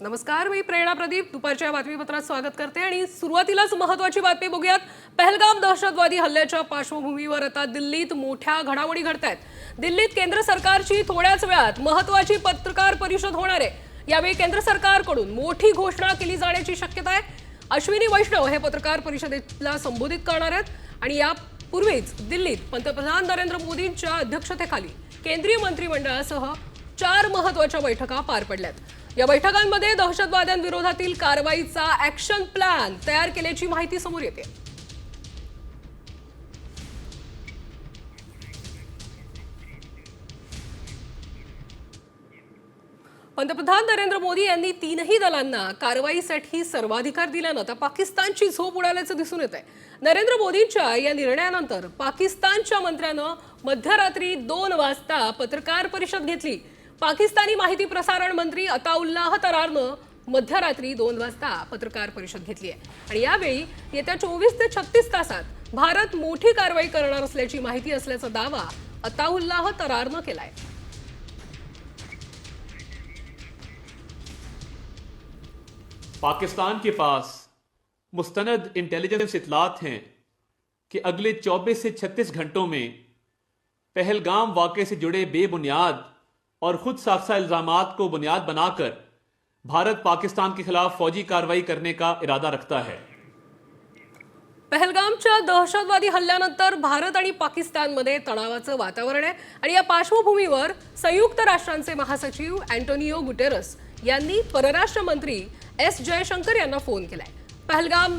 नमस्कार मी प्रेरणा प्रदीप. दुपारच्या बातमीपत्रात स्वागत करते आणि सुरुवातीलाच महत्वाची बातमी बघूयात. पहलगाम दहशतवादी हल्ल्याच्या पार्श्वभूमीवर आता दिल्लीत मोठ्या घडामोडी घडत आहेत दिल्लीत केंद्र सरकारची थोड्याच वेळात महत्वाची पत्रकार परिषद होणार आहे. यावेळी केंद्र सरकारकडून मोठी घोषणा केली जाण्याची शक्यता आहे. अश्विनी वैष्णव हे पत्रकार परिषदेला संबोधित करणार आहेत. आणि यापूर्वीच दिल्लीत पंतप्रधान नरेंद्र मोदींच्या अध्यक्षतेखाली केंद्रीय मंत्रिमंडळासह चार महत्त्वाच्या बैठका पार पडल्यात. या बैठकांमध्ये दहशतवाद्यांविरोधातील कारवाईचा ऍक्शन प्लॅन तयार केल्याची माहिती समोर येते. पंतप्रधान नरेंद्र मोदी यांनी तीनही दलांना कारवाईसाठी सर्वाधिकार दिल्यानं आता पाकिस्तानची झोप उडाल्याचं दिसून येत आहे नरेंद्र मोदींच्या या निर्णयानंतर पाकिस्तानच्या मंत्र्यानं मध्यरात्री दोन वाजता पत्रकार परिषद घेतली. पाकिस्तानी माहिती प्रसारण मंत्री अताउल्लाह तरारनं मध्यरात्री दोन वाजता पत्रकार परिषद घेतली आहे. आणि यावेळी येत्या चोवीस ते छत्तीस तासात भारत मोठी कारवाई करणार असल्याची माहिती असल्याचा दावा अताउल्लाह तरारनं केलाय. पाकिस्तान के पास मुस्तनद इंटेलिजेंस इतलात हैं कि अगले 24 से 36 घंटों में पहलगाम वाक़े से जुड़े बेबुनियाद और खुद साख्ता इल्ज़ाम को बुनियाद बनाकर भारत पाकिस्तान के खिलाफ फौजी कारवाई करने का इरादा रखता है। पहलगामच्या दहशतवादी हल्ल्यानंतर भारत आणि पाकिस्तानमध्ये तणावाचं वातावरण आहे आणि या पार्श्वभूमीवर संयुक्त राष्ट्रांचे महासचिव अँटोनियो गुटेरस यांनी परराष्ट्र मंत्री एस जयशंकर यांना फोन केलाय. पहलगाम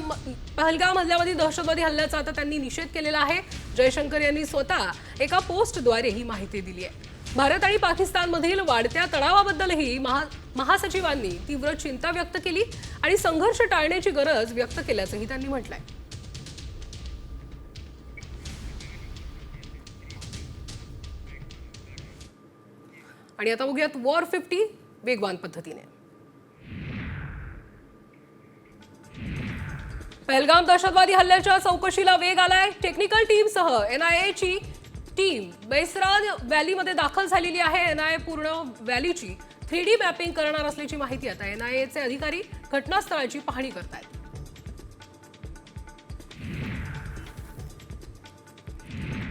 पहलगाम हल्ल्यामध्ये दहशतवादी हल्ल्याचा आता त्यांनी निषेध केलेला आहे. जयशंकर यांनी स्वतः एका पोस्टद्वारे ही माहिती दिली आहे. भारत आणि पाकिस्तानमधील वाढत्या तणावाबद्दलही महा महासचिवांनी तीव्र चिंता व्यक्त केली आणि संघर्ष टाळण्याची गरज व्यक्त केल्याचंही त्यांनी म्हटलंय. आणि आता बघूयात वॉर फिफ्टी वेगवान पद्धतीने. पहलगाम दहशतवादी हल्ल्याच्या चौकशीला वेग आलाय. टेक्निकल टीमसह एनआयए ची टीम बैसरान व्हॅलीमध्ये दाखल झालेली आहे. एनआयए पूर्ण व्हॅलीची थ्री डी मॅपिंग करणार असल्याची माहिती आता एनआयएचे अधिकारी घटनास्थळाची पाहणी करतायत.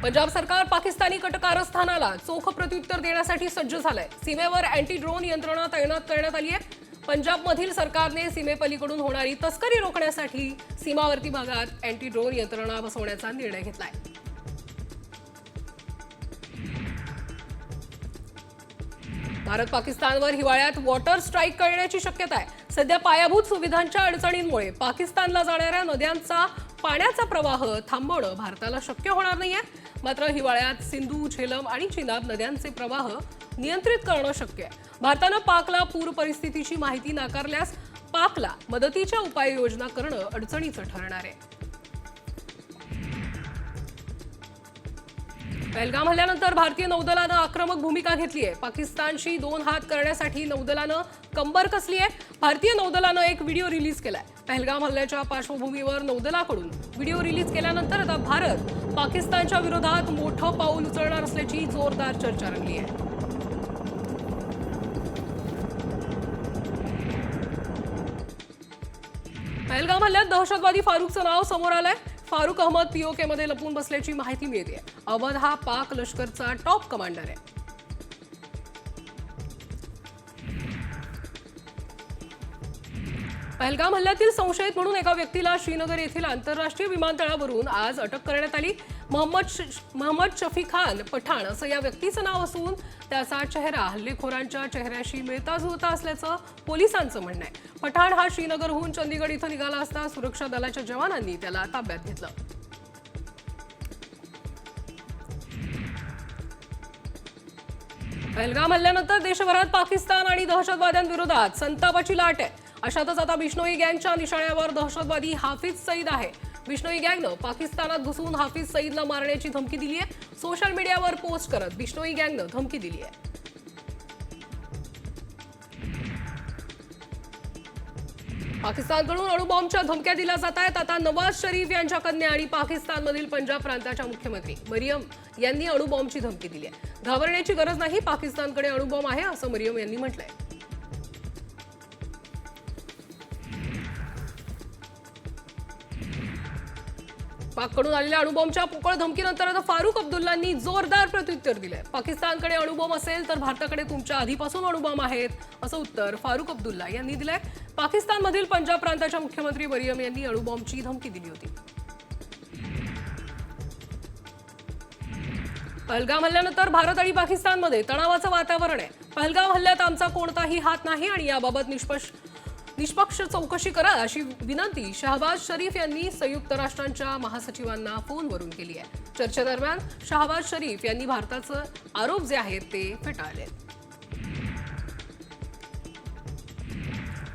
पंजाब सरकार पाकिस्तानी कटकारस्थानाला चोख प्रत्युत्तर देण्यासाठी सज्ज झालंय. सीमेवर अँटी ड्रोन यंत्रणा तैनात करण्यात आली आहे. पंजाबमधील सरकारने सीमेपलीकडून होणारी तस्करी रोखण्यासाठी सीमावर्ती भागात अँटी ड्रोन यंत्रणा बसवण्याचा निर्णय घेतलाय. भारत पाकिस्तानवर हिवाळ्यात वॉटर स्ट्राईक करण्याची शक्यता आहे. सध्या पायाभूत सुविधांच्या अडचणींमुळे पाकिस्तानला जाणाऱ्या नद्यांचा पाण्याचा प्रवाह थांबवणं भारताला शक्य होणार नाहीये. मात्र हिवाळ्यात सिंधू झेलम आणि चिनाब नद्यांचे प्रवाह नियंत्रित करणं शक्य आहे. भारतानं पाकला पूर परिस्थितीची माहिती नाकारल्यास पाकला मदतीच्या उपाययोजना करणं अडचणीचं ठरणार आहे. पहलगाम हल्ल्यानंतर भारतीय नौदलानं आक्रमक भूमिका घेतली आहे. पाकिस्तानशी दोन हात करण्यासाठी नौदलानं कंबर कसली आहे? भारतीय नौदलानं एक व्हिडिओ रिलीज केलाय. पहलगाम हल्ल्याच्या पार्श्वभूमीवर नौदलाकडून व्हिडिओ रिलीज केल्यानंतर आता भारत पाकिस्तानच्या विरोधात मोठं पाऊल उचलणार असल्याची जोरदार चर्चा रंगली आहे. पहलगाम हल्ल्यात दहशतवादी फारुकचं नाव समोर आलंय. फारुक अहमद पीओके मध्ये लपून बसल्याची माहिती मिळते अवध हा पाक लष्करचा टॉप कमांडर आहे. पहलगाम हल्ल्यातील संशयित म्हणून एका व्यक्तीला श्रीनगर येथील आंतरराष्ट्रीय विमानतळावरून आज अटक करण्यात आली. मोहम्मद मोहम्मद शफी खान पठाण असं या व्यक्तीचं नाव असून त्याचा चेहरा हल्लेखोरांच्या चेहऱ्याशी मिळता जुळता असल्याचं पोलिसांचं म्हणणं आहे. पठाण हा श्रीनगरहून चंदीगड इथं निघाला असता सुरक्षा दलाच्या जवानांनी त्याला ताब्यात घेतलं. पहलगाम हल्ल्यानंतर देशभरात पाकिस्तान आणि दहशतवाद्यांविरोधात संतापाची लाट आहे. अशातच आता बिष्णोई गँगच्या निशाण्यावर दहशतवादी हाफिज सईद आहे. बिष्णोई गँगनं पाकिस्तानात घुसून हाफिज सईदला मारण्याची धमकी दिली आहे सोशल मीडियावर पोस्ट करत बिष्णोई गँगनं धमकी दिली आहे पाकिस्तानकडून अणुबॉम्बच्या धमक्या दिल्या जात आहेत. आता नवाज शरीफ यांच्या कन्या आणि पाकिस्तानमधील पंजाब प्रांताच्या मुख्यमंत्री मरियम यांनी अणुबॉम्बची धमकी दिली आहे घाबरण्याची गरज नाही पाकिस्तानकडे अणुबॉम्ब आहे असं मरियम यांनी म्हटलंय. पाककडून आलेल्या अणुबॉम्बच्या पोकळ धमकीनंतर आता फारुख अब्दुल्लांनी जोरदार प्रत्युत्तर दिलंय. पाकिस्तानकडे अणुबॉम्ब असेल तर भारताकडे तुमच्या आधीपासून अणुबॉम्ब आहेत असं उत्तर फारुख अब्दुल्ला यांनी दिलंय. पाकिस्तानमधील पंजाब प्रांताच्या मुख्यमंत्री मरियम यांनी अणुबॉम्बची धमकी दिली होती. पहलगाम हल्ल्यानंतर भारत आणि पाकिस्तानमध्ये तणावाचं वातावरण आहे. पहलगाम हल्ल्यात आमचा कोणताही हात नाही आणि याबाबत निष्पक्ष निष्पक्ष चौकशी करा अशी विनंती शहबाज शरीफ यांनी संयुक्त राष्ट्रांच्या महासचिवांना फोनवरून केली आहे. चर्चेदरम्यान शहबाज शरीफ यांनी भारताचं आरोप जे आहेत ते फेटाळले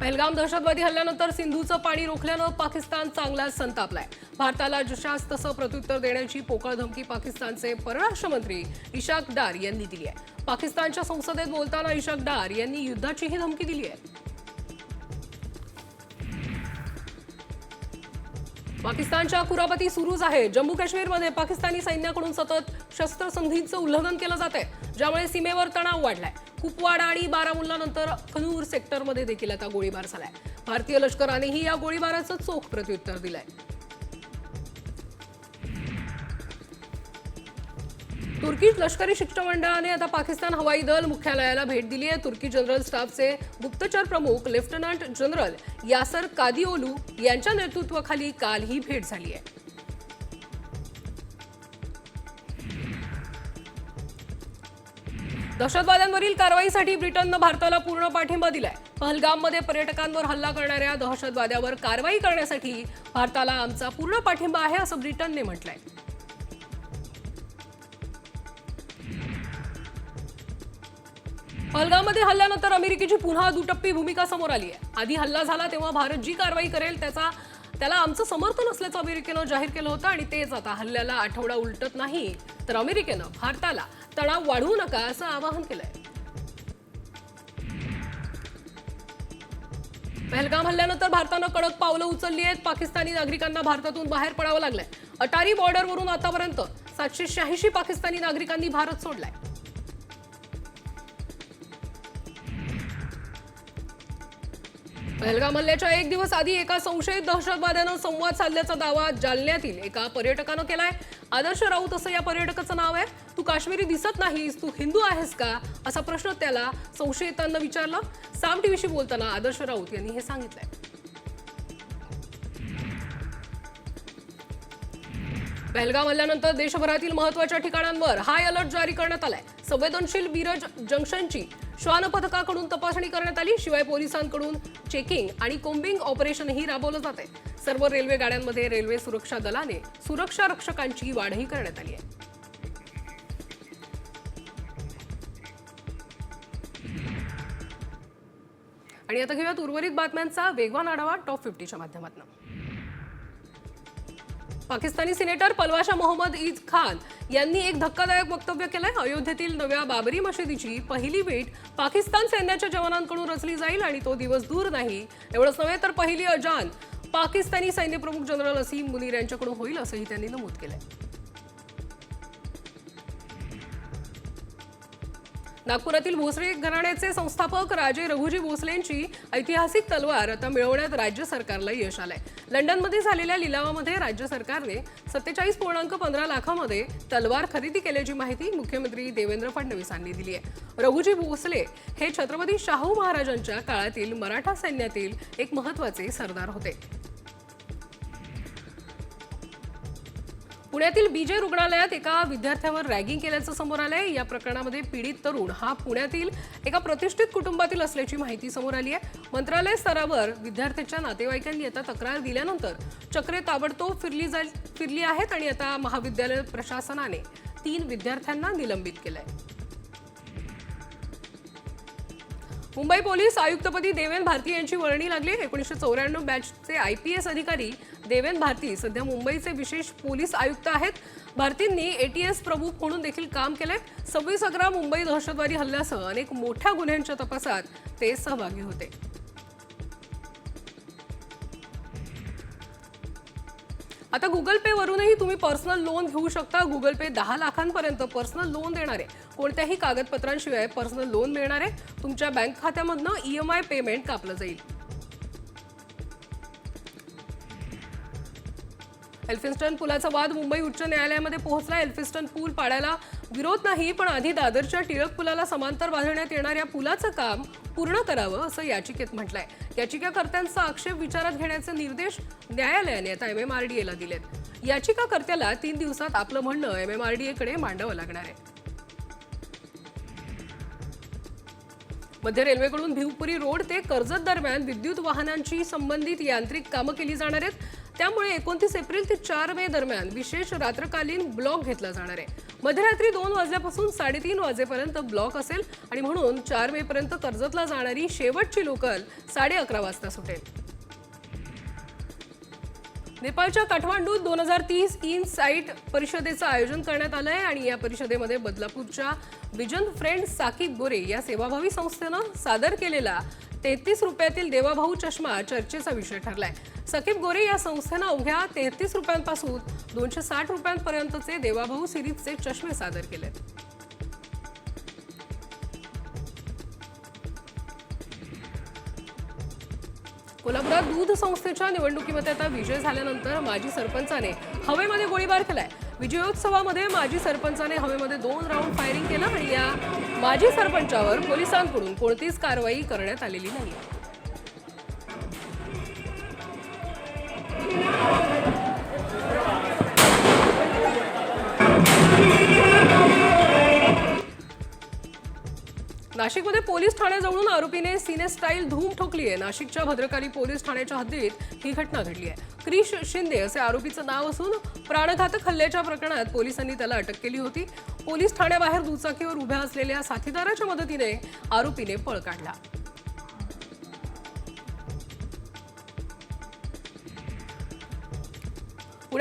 पहलगाम दहशतवादी हल्ल्यानंतर सिंधूचं पाणी रोखल्यानं पाकिस्तान चांगलाच संतापलाय. भारताला जशास तसं प्रत्युत्तर देण्याची पोकळ धमकी पाकिस्तानचे परराष्ट्र मंत्री इशाक डार यांनी दिली आहे. पाकिस्तानच्या संसदेत बोलताना इशाक डार यांनी युद्धाचीही धमकी दिली आहे. पाकिस्तानच्या कुरापती सुरूच आहे. जम्मू काश्मीरमध्ये पाकिस्तानी सैन्याकडून सतत शस्त्रसंधीचं उल्लंघन केलं जात आहे ज्यामुळे सीमेवर तणाव वाढलाय. कुपवाडा आणि बारामुल्ला नंतर खनूर सेक्टरमध्ये देखील आता गोळीबार झालाय. भारतीय लष्करानेही या गोळीबाराचं चोख प्रत्युत्तर दिलंय. तुर्की लष्करी शिष्टमंडळाने आता पाकिस्तान हवाई दल मुख्यालयाला भेट दिली आहे. तुर्की जनरल स्टाफचे गुप्तचर प्रमुख लेफ्टनंट जनरल यासर कादिओलू यांच्या नेतृत्वाखाली काल ही भेट झाली आहे. दहशतवाद्यांवरील कारवाईसाठी ब्रिटननं भारताला पूर्ण पाठिंबा दिलाय. पहलगाममध्ये पर्यटकांवर हल्ला करणाऱ्या दहशतवाद्यावर कारवाई करण्यासाठी भारताला आमचा पूर्ण पाठिंबा आहे असं ब्रिटनने म्हटलंय. पहलगाममध्ये हल्ल्यानंतर अमेरिकेची पुन्हा दुटप्पी भूमिका समोर आली आहे. आधी हल्ला झाला तेव्हा भारत जी कारवाई करेल त्याचा त्याला आमचं समर्थन असल्याचं अमेरिकेनं जाहीर केलं होतं आणि तेच आता हल्ल्याला आठवडा उलटत नाही. तर अमेरिकेनं भारताला तणाव वाढवू नका असं आवाहन केलंय. पहलगाम हल्ल्यानंतर भारतानं कडक पावलं उचलली आहेत. पाकिस्तानी नागरिकांना भारतातून बाहेर पडावं लागलंय. अटारी बॉर्डरवरून आतापर्यंत सातशे शहाऐंशी पाकिस्तानी नागरिकांनी भारत सोडलाय. पहलगाम हल्ल्याच्या एक दिवस आधी एका संशयित दहशतवाद्यानं संवाद साधल्याचा दावा जालन्यातील एका पर्यटकानं केलाय. आदर्श राऊत असं या पर्यटकाचं नाव आहे. तू काश्मीरी दिसत नाहीस तू हिंदू आहेस का? असा प्रश्न त्याला संशयितांना विचारला. साम टीव्हीशी बोलताना आदर्श राऊत यांनी हे सांगितलंय. पहलगाम हल्ल्यानंतर देशभरातील महत्त्वाच्या ठिकाणांवर हाय अलर्ट जारी करण्यात आलाय. संवेदनशील मिरज जंक्शनची श्वान पथकाकडून तपासणी करण्यात आली. शिवाय पोलिसांकडून चेकिंग आणि कोम्बिंग ऑपरेशनही राबवलं जात आहे सर्व रेल्वे गाड्यांमध्ये रेल्वे सुरक्षा दलाने सुरक्षा रक्षकांची वाढही करण्यात आली आहे. आणि आता घेऊयात उर्वरित बातम्यांचा वेगवान आढावा टॉप फिफ्टीच्या माध्यमातून. पाकिस्तानी सिनेटर पलवाशा मोहम्मद ईद खान यांनी एक धक्कादायक वक्तव्य केलंय. अयोध्येतील नव्या बाबरी मशिदीची पहिली वीट पाकिस्तान सैन्याच्या जवानांकडून रचली जाईल आणि तो दिवस दूर नाही. एवढंच नव्हे तर पहिली अजान पाकिस्तानी सैन्यप्रमुख जनरल असीम मुनीर यांच्याकडून होईल असंही त्यांनी नमूद केलंय. नागपुरातील भोसले घराण्याचे संस्थापक राजे रघुजी भोसलेंची ऐतिहासिक तलवार आता मिळवण्यात राज्य सरकारला यश आलंय. लंडनमध्ये झालेल्या लिलावामध्ये राज्य सरकारने सत्तेचाळीस पूर्णांक पंधरा लाखामध्ये तलवार खरेदी केल्याची माहिती मुख्यमंत्री देवेंद्र फडणवीसांनी दिली आहे. रघुजी भोसले हे छत्रपती शाहू महाराजांच्या काळातील मराठा सैन्यातील एक महत्त्वाचे सरदार होते. पुण्यातील बीजे रुग्णालयात एका विद्यार्थ्यावर रॅगिंग केल्याचं समोर आलंय. या प्रकरणामध्ये पीडित तरुण हा पुण्यातील एका प्रतिष्ठित कुटुंबातील असल्याची माहिती समोर आली आहे मंत्रालय स्तरावर विद्यार्थ्याच्या नातेवाईकांनी आता तक्रार दिल्यानंतर चक्रे ताबडतोब फिरली जाईल फिरली आहेत आणि आता महाविद्यालय प्रशासनाने तीन विद्यार्थ्यांना निलंबित केलंय. मुंबई पोलीस आयुक्तपदी देवेन भारती यांची वर्णी लागली. एकोणीसशे चौऱ्याण्णव बॅचचे आय पी एस अधिकारी देवेन भारती. सध्या मुंबईचे विशेष पोलीस आयुक्त आहेत. भारतींनी एटीएस प्रमुख म्हणून देखील काम केलंय. सव्वीस अकरा मुंबई दहशतवादी हल्ल्यासह अनेक मोठ्या गुन्ह्यांच्या तपासात ते सहभागी होते. आता गुगल पे वरूनही तुम्ही पर्सनल लोन घेऊ शकता. गुगल पे दहा लाखांपर्यंत पर्सनल लोन देणारे. कोणत्याही कागदपत्रांशिवाय पर्सनल लोन मिळणार. आहे तुमच्या बँक खात्यामधनं ईएमआय पेमेंट कापलं जाईल. एल्फिन्स्टन पुलाचा वाद मुंबई उच्च न्यायालयामध्ये पोहोचला. एल्फिन्स्टन पूल पाडायला विरोध नाही पण आधी दादरच्या टिळक पुलाला समांतर बांधण्यात येणाऱ्या पुलाचं काम पूर्ण करावं असं याचिकेत म्हटलंय. याचिकाकर्त्यांचा आक्षेप विचारात घेण्याचे निर्देश न्यायालयाने आता एमएमआरडीएला दिलेत. याचिकाकर्त्याला तीन दिवसात आपलं म्हणणं एमएमआरडीएकडे मांडावं लागणार आहे. मध्य रेल्वेकडून भिवपुरी रोड ते कर्जत दरम्यान विद्युत वाहनांची संबंधित यांत्रिक कामं केली जाणार आहेत. त्यामुळे एकोणतीस एप्रिल ते चार मे दरम्यान विशेष रात्रकालीन ब्लॉक घेतला जाणार आहे. मध्यरात्री दोन वाजल्यापासून साडेतीन वाजेपर्यंत ब्लॉक असेल आणि म्हणून चार मे पर्यंत कर्जतला जाणारी शेवटची लोकल साडे अकरा वाजता सुटेल. नेपाळच्या काठमांडूत दोन हजार तीस इन साईट परिषदेचं आयोजन करण्यात आलं आहे आणि या परिषदेमध्ये बदलापूरच्या विजन फ्रेंड साकीब गोरे या सेवाभावी संस्थेनं सादर केलेला तेहतीस रुपयातील देवाभाऊ चष्मा चर्चेचा विषय ठरलाय. सकीब गोरे या संस्थेनं अवघ्या तेहतीस रुपयांपासून दोनशे साठ रुपयांपर्यंतचे देवाभाऊ सिरीजचे चष्मे सादर केलेत. कोल्हापुरात दूध संस्थेच्या निवडणुकीमध्ये आता विजय झाल्यानंतर माजी सरपंचाने हवेमध्ये गोळीबार केलाय. विजयोत्सवामध्ये माजी सरपंचाने हवेमध्ये दोन राऊंड फायरिंग केलं आणि या माजी सरपंचावर पोलिसांकडून कोणतीच कारवाई करण्यात आलेली नाही नाशिकमध्ये पोलीस ठाण्याजवळून आरोपीने सिने स्टाईल धूम ठोकली आहे. नाशिकच्या भद्रकाली पोलीस ठाण्याच्या हद्दीत ही घटना घडली आहे. क्रिश शिंदे असे आरोपीचं नाव असून प्राणघातक हल्ल्याच्या प्रकरणात पोलिसांनी त्याला अटक केली होती. पोलीस ठाण्याबाहेर दुचाकीवर उभ्या असलेल्या साथीदाराच्या मदतीने आरोपीने पळ काढला.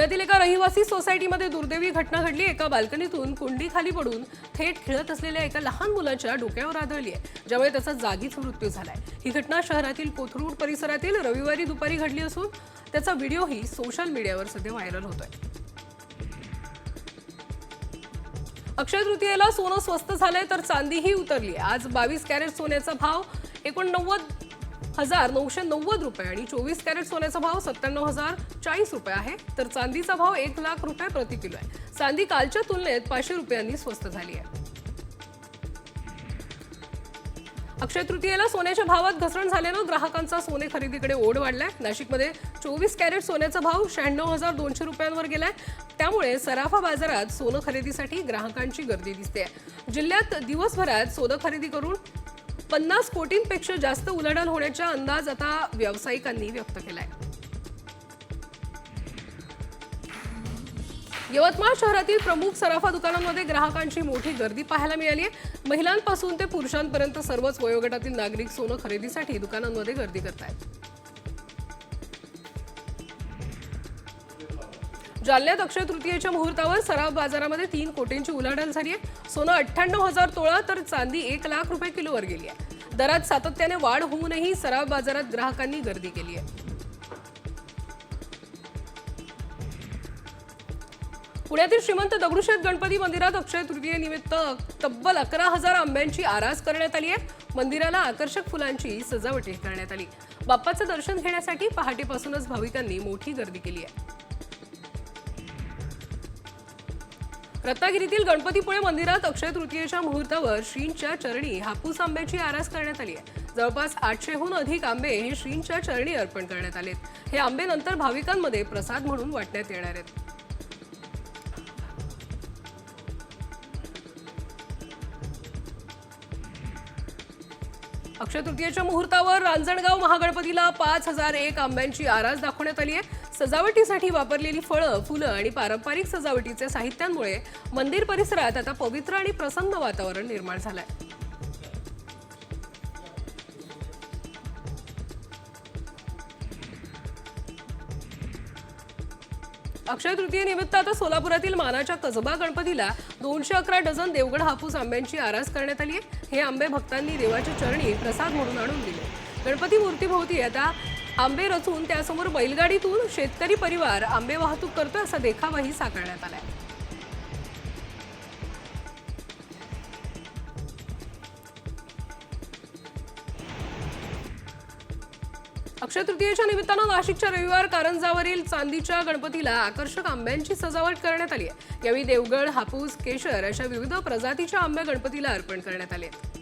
पुण्यातील एका रहिवासी सोसायटीमध्ये दुर्दैवी घटना घडली. एका बाल्कनीतून कुंडी खाली पडून थेट खेळत असलेल्या एका लहान मुलाच्या डोक्यावर आदळली आहे. ज्यामुळे त्याचा जागीच मृत्यू झालाय. ही घटना शहरातील कोथरूड परिसरातील रविवारी दुपारी घडली असून त्याचा व्हिडिओही सोशल मीडियावर सध्या व्हायरल होतोय. अक्षय तृतीयेला सोनं स्वस्त झालंय तर चांदीही उतरली आज बावीस कॅरेट सोन्याचा भाव एकोणनव्वद हजार नऊशे नव्वद रुपये आणि चोवीस कॅरेट सोन्याचा भाव सत्त्याण्णव हजार चाळीस रुपये आहे. तर चांदीचा भाव एक लाख रुपये प्रति किलो आहे. चांदी कालच्या तुलनेत पाचशे रुपयांनी स्वस्त झाली आहे. अक्षय तृतीयेला सोन्याच्या भावात घसरण झाल्यानं ग्राहकांचा सोने खरेदीकडे ओढ वाढलाय. नाशिकमध्ये चोवीस कॅरेट सोन्याचा भाव शहाण्णव हजार दोनशे रुपयांवर गेलाय. त्यामुळे सराफा बाजारात सोनं खरेदीसाठी ग्राहकांची गर्दी दिसते जिल्ह्यात दिवसभरात सोनं खरेदी करून पन्नास कोटींपेक्षा जास्त उलाढाल होण्याचा अंदाज आता व्यावसायिकांनी व्यक्त केलाय. यवतमाळ शहरातील प्रमुख सराफा दुकानांमध्ये ग्राहकांची मोठी गर्दी पाहायला मिळाली आहे महिलांपासून ते पुरुषांपर्यंत सर्वच वयोगटातील नागरिक सोनं खरेदीसाठी दुकानांमध्ये गर्दी करत आहेत जालन्यात अक्षय तृतीयेच्या मुहूर्तावर सराव बाजारामध्ये तीन कोटींची उलाढाल झाली आहे. सोनं अठ्ठ्याण्णव हजार तोळा तर चांदी एक लाख रुपये किलोवर गेली आहे. दरात सातत्याने वाढ होऊनही सराव बाजारात ग्राहकांनी गर्दी केली आहे. पुण्यातील श्रीमंत दगडूशेठ गणपती मंदिरात अक्षय तृतीयेनिमित्त तब्बल अकरा हजार आंब्यांची आरास करण्यात आली आहे. मंदिराला आकर्षक फुलांची सजावटी करण्यात आली. बाप्पाचं दर्शन घेण्यासाठी पहाटेपासूनच भाविकांनी मोठी गर्दी केली आहे. रत्नागिरीतील गणपतीपुळे मंदिरात अक्षय तृतीयेच्या मुहूर्तावर श्रींच्या चरणी हापूस आंब्याची आरास करण्यात आली आहे. जवळपास आठशेहून अधिक आंबे हे श्रींच्या चरणी अर्पण करण्यात आलेत हे आंबे नंतर भाविकांमध्ये प्रसाद म्हणून वाटण्यात येणार आहेत. अक्षय तृतीयेच्या मुहूर्तावर रांजणगाव महागणपतीला पाच हजार एक आंब्यांची आरास दाखवण्यात आली आहे. सजावटीसाठी वापरलेली फळं फुलं आणि पारंपरिक सजावटीच्या साहित्यांमुळे मंदिर परिसरात आता पवित्र आणि प्रसन्न वातावरण निर्माण झालंय. अक्षय तृतीयेनिमित्त आता सोलापुरातील मानाच्या कसबा गणपतीला दोनशे अकरा डझन देवगड हापूस आंब्यांची आरास करण्यात आली आहे हे आंबे भक्तांनी देवाच्या चरणी प्रसाद म्हणून आणून दिले. गणपती मूर्तीभोवती आता आंबे रचून त्यासमोर बैलगाडीतून शेतकरी परिवार आंबे वाहतूक करतोय असा देखावाही साकारण्यात आलाय अक्षय तृतीयेच्या निमित्तानं नाशिकच्या रविवार कारंजावरील चांदीच्या गणपतीला आकर्षक आंब्यांची सजावट करण्यात आली आहे यावेळी देवगड हापूस केशर अशा विविध प्रजातीच्या आंब्या गणपतीला अर्पण करण्यात आले आहेत.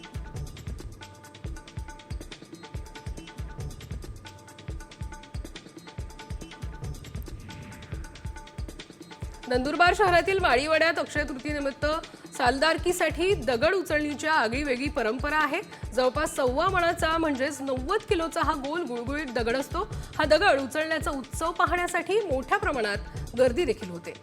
नंदुरबार शहरातील माळीवाड्यात अक्षय तृतीनिमित्त सालदारकीसाठी दगड उचलणीच्या आगळीवेगळी परंपरा आहे. जवळपास सव्वा मणाचा म्हणजेच नव्वद किलोचा हा गोल गुळगुळीत दगड असतो. हा दगड उचलण्याचा उत्सव पाहण्यासाठी मोठ्या प्रमाणात गर्दी देखील होते.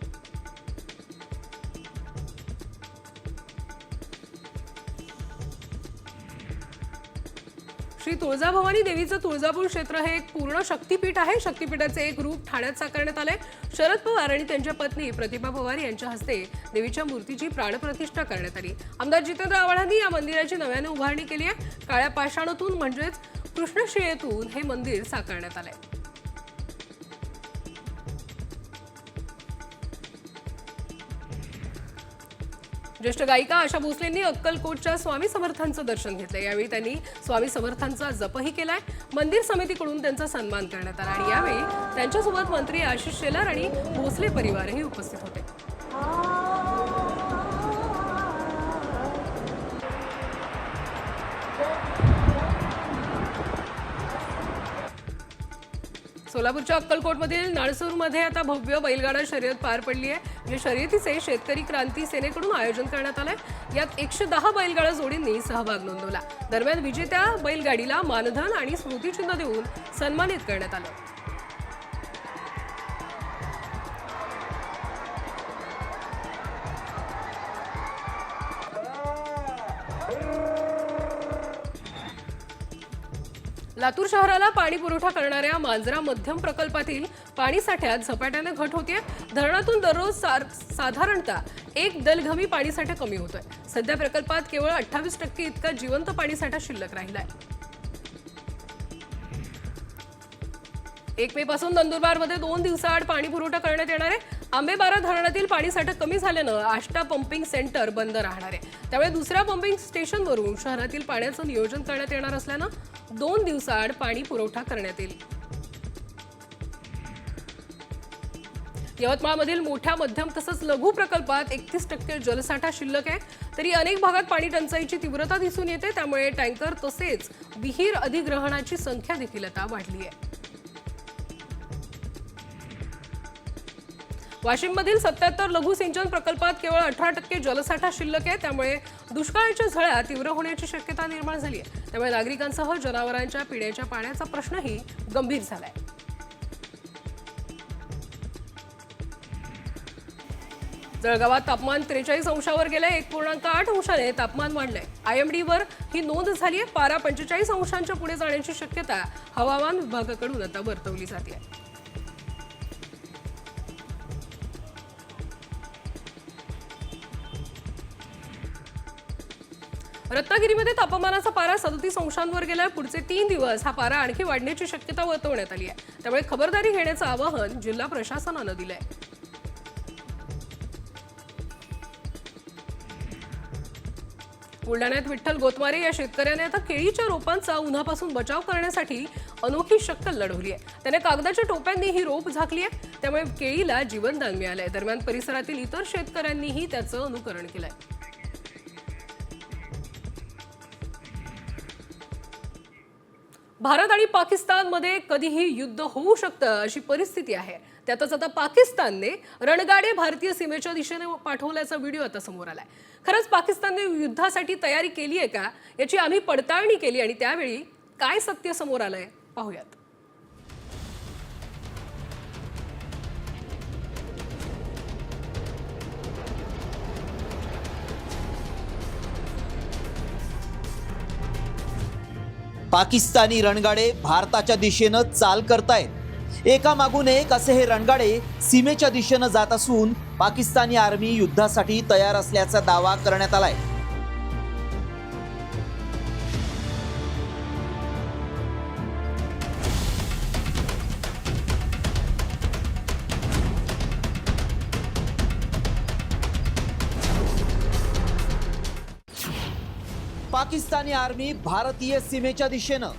श्री तुळजाभवानी देवीचं तुळजापूर क्षेत्र हे एक पूर्ण शक्तीपीठ आहे. शक्तीपीठाचे एक रूप ठाण्यात साकारण्यात आलंय. शरद पवार आणि त्यांच्या पत्नी प्रतिभा पवार यांच्या हस्ते देवीच्या मूर्तीची प्राणप्रतिष्ठा करण्यात आली. आमदार जितेंद्र आव्हाडांनी या मंदिराची नव्याने उभारणी केली आहे. काळ्या पाषाणातून म्हणजेच कृष्णशिळेतून हे मंदिर साकारण्यात आलंय. ज्येष्ठ गायिका आशा भोसलेंनी अक्कलकोटच्या स्वामी समर्थांचं दर्शन घेतलं यावेळी त्यांनी स्वामी समर्थांचा जपही केलाय. मंदिर समितीकडून त्यांचा सन्मान करण्यात आला. आणि यावेळी त्यांच्यासोबत मंत्री आशिष शेलार आणि भोसले परिवारही उपस्थित होते. सोलापूरच्या अक्कलकोटमधील नळसूरमध्ये आता भव्य बैलगाडा शर्यत पार पडली आहे. या शर्यतीचे शेतकरी क्रांती सेनेकडून आयोजन करण्यात आलंय. यात एकशे दहा बैलगाडा जोडींनी सहभाग नोंदवला. दरम्यान विजेत्या बैलगाडीला मानधन आणि स्मृतिचिन्ह देऊन सन्मानित करण्यात आलं. लातूर शहराला पाणी पुरवठा करणाऱ्या मांजरा मध्यम प्रकल्पातील पाणी साठ्यात झपाट्याने घट होतीये. धरणातून दररोज साधारणतः एक दलघमी पाणीसाठा कमी होतोय. सध्या प्रकल्पात केवळ अठ्ठावीस टक्के इतका जिवंत पाणीसाठा शिल्लक राहिलाय. एक मे पासून नंदुरबारमध्ये दोन दिवसाआड पाणी पुरवठा करण्यात येणार आहे. आंबेबारा धरणातील पाणीसाठा कमी झाल्यानं आष्टा पंपिंग सेंटर बंद राहणार आहे. त्यामुळे दुसऱ्या पंपिंग स्टेशनवरून शहरातील पाण्याचं नियोजन करण्यात येणार असल्यानं दोन दिवसाआड पाणी पुरवठा करण्यात येईल. यवतमाळमधील मोठ्या मध्यम तसंच लघु प्रकल्पात एकतीस टक्के जलसाठा शिल्लक आहे. तरी अनेक भागात पाणी टंचाईची तीव्रता दिसून येते. त्यामुळे टँकर तसेच विहीर अधिग्रहणाची संख्या देखील आता वाढली आहे. वाशिममधील सत्याहत्तर लघु सिंचन प्रकल्पात केवळ अठरा टक्के जलसाठा शिल्लक आहे. त्यामुळे दुष्काळाच्या झळ्या तीव्र होण्याची शक्यता निर्माण झाली आहे. त्यामुळे नागरिकांसह जनावरांच्या पिण्याच्या पाण्याचा प्रश्नही गंभीर झालाय. जळगावात तापमान त्रेचाळीस अंशावर गेलंय. एक पूर्णांक आठ अंशाने तापमान वाढलंय. आयएमडीवर ही नोंद झाली आहे. पारा पंचेचाळीस अंशांच्या पुढे जाण्याची शक्यता हवामान विभागाकडून आता वर्तवली जाते. रत्नागिरीमध्ये तापमानाचा पारा सदतीस अंशांवर गेला पुढचे तीन दिवस हा पारा आणखी वाढण्याची शक्यता वर्तवण्यात आली आहे. त्यामुळे खबरदारी घेण्याचं आवाहन जिल्हा प्रशासनानं दिलंय. बुलढाण्यात विठ्ठल गोतमारे या शेतकऱ्याने आता केळीच्या रोपांचा उन्हापासून बचाव करण्यासाठी अनोखी शक्कल लढवली आहे. त्याने कागदाच्या टोप्यांनी ही रोप झाकली आहे. त्यामुळे केळीला जीवनदान मिळालंय. दरम्यान परिसरातील इतर शेतकऱ्यांनीही त्याचं अनुकरण केलंय. भारत आणि पाकिस्तानमध्ये कधीही युद्ध होऊ शकतं अशी परिस्थिती आहे. त्यातच आता पाकिस्तानने रणगाडे भारतीय सीमेच्या दिशेने पाठवल्याचा व्हिडिओ आता समोर आलाय. खरंच पाकिस्तानने युद्धासाठी तयारी केली आहे का? याची आम्ही पडताळणी केली आणि त्यावेळी काय सत्य समोर आलंय पाहूयात. पाकिस्तानी रणगाडे भारताच्या दिशेनं चाल करतायत. एका मागून एक असे हे रणगाडे सीमेच्या दिशेनं जात असून पाकिस्तानी आर्मी युद्धासाठी तयार असल्याचा दावा करण्यात आलाय. पाकिस्तानी आर्मी भारतीय सीमेच्या दिशेनं.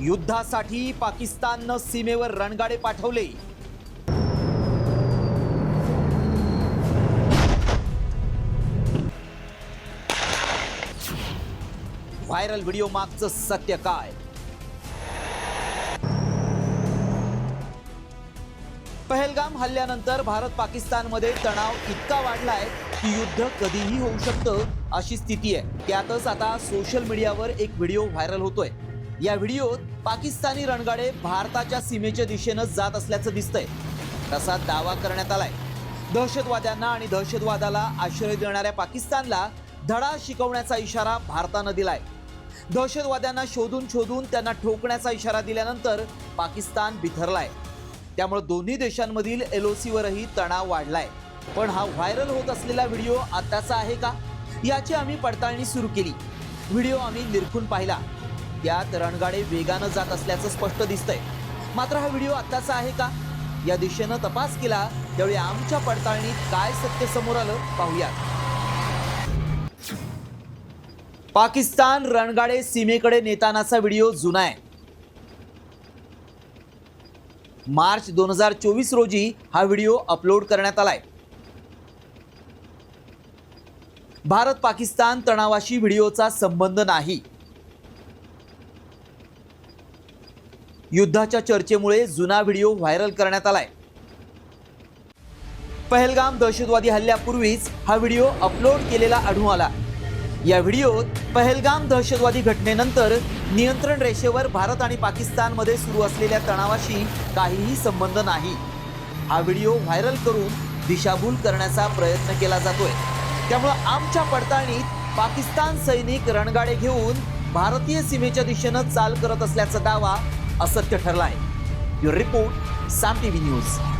युद्धासाठी पाकिस्ताननं सीमेवर रणगाडे पाठवले. व्हायरल व्हिडिओ मागचं सत्य काय? पहलगाम हल्ल्यानंतर भारत पाकिस्तानमध्ये तणाव इतका वाढलाय की युद्ध कधीही होऊ शकतं अशी स्थिती आहे. त्यातच आता सोशल मीडियावर एक व्हिडिओ व्हायरल होतोय. या व्हिडिओत पाकिस्तानी रणगाडे भारताच्या सीमेच्या दिशेनं जात असल्याचं दिसतंय. तसा दावा करण्यात आलाय. दहशतवाद्यांना आणि दहशतवादाला आश्रय देणाऱ्या पाकिस्तानला धडा शिकवण्याचा इशारा भारतानं दिलाय. दहशतवाद्यांना शोधून शोधून त्यांना ठोकण्याचा इशारा दिल्यानंतर पाकिस्तान बिथरलाय. त्यामुळे दोन्ही देशांमधील एल ओ सीवरही तणाव वाढलाय. पण हा व्हायरल होत असलेला व्हिडिओ आताचा आहे का? याची आम्ही पडताळणी सुरू केली. व्हिडिओ आम्ही निरखून पाहिला. त्यात रणगाडे वेगानं जात असल्याचं स्पष्ट दिसतंय. मात्र हा व्हिडिओ आत्ताचा आहे का? या दिशेनं तपास केला त्यावेळी आमच्या पडताळणीत काय सत्य समोर आलं पाहूयात. पाकिस्तान रणगाडे सीमेकडे नेतानाचा व्हिडिओ जुना आहे. मार्च दोन हजार चोवीस रोजी हा व्हिडिओ अपलोड करण्यात आलाय. भारत पाकिस्तान तणावाशी व्हिडिओचा संबंध नाही. युद्धाच्या चर्चेमुळे जुना व्हिडिओ व्हायरल करण्यात आलाय. पहलगाम दहशतवादी हल्ल्यापूर्वीच हा व्हिडिओ अपलोड केलेला आढळून आला. या व्हिडिओत पहलगाम दहशतवादी घटनेनंतर नियंत्रण रेषेवर भारत आणि पाकिस्तानमध्ये सुरू असलेल्या तणावाशी काहीही संबंध नाही. हा व्हिडिओ व्हायरल करून दिशाभूल करण्याचा प्रयत्न केला जातोय. त्यामुळं आमच्या पडताळणीत पाकिस्तान सैनिक रणगाडे घेऊन भारतीय सीमेच्या दिशेनं चाल करत असल्याचा दावा असत्य ठरला आहे रिपोर्ट साम टीव्ही न्यूज.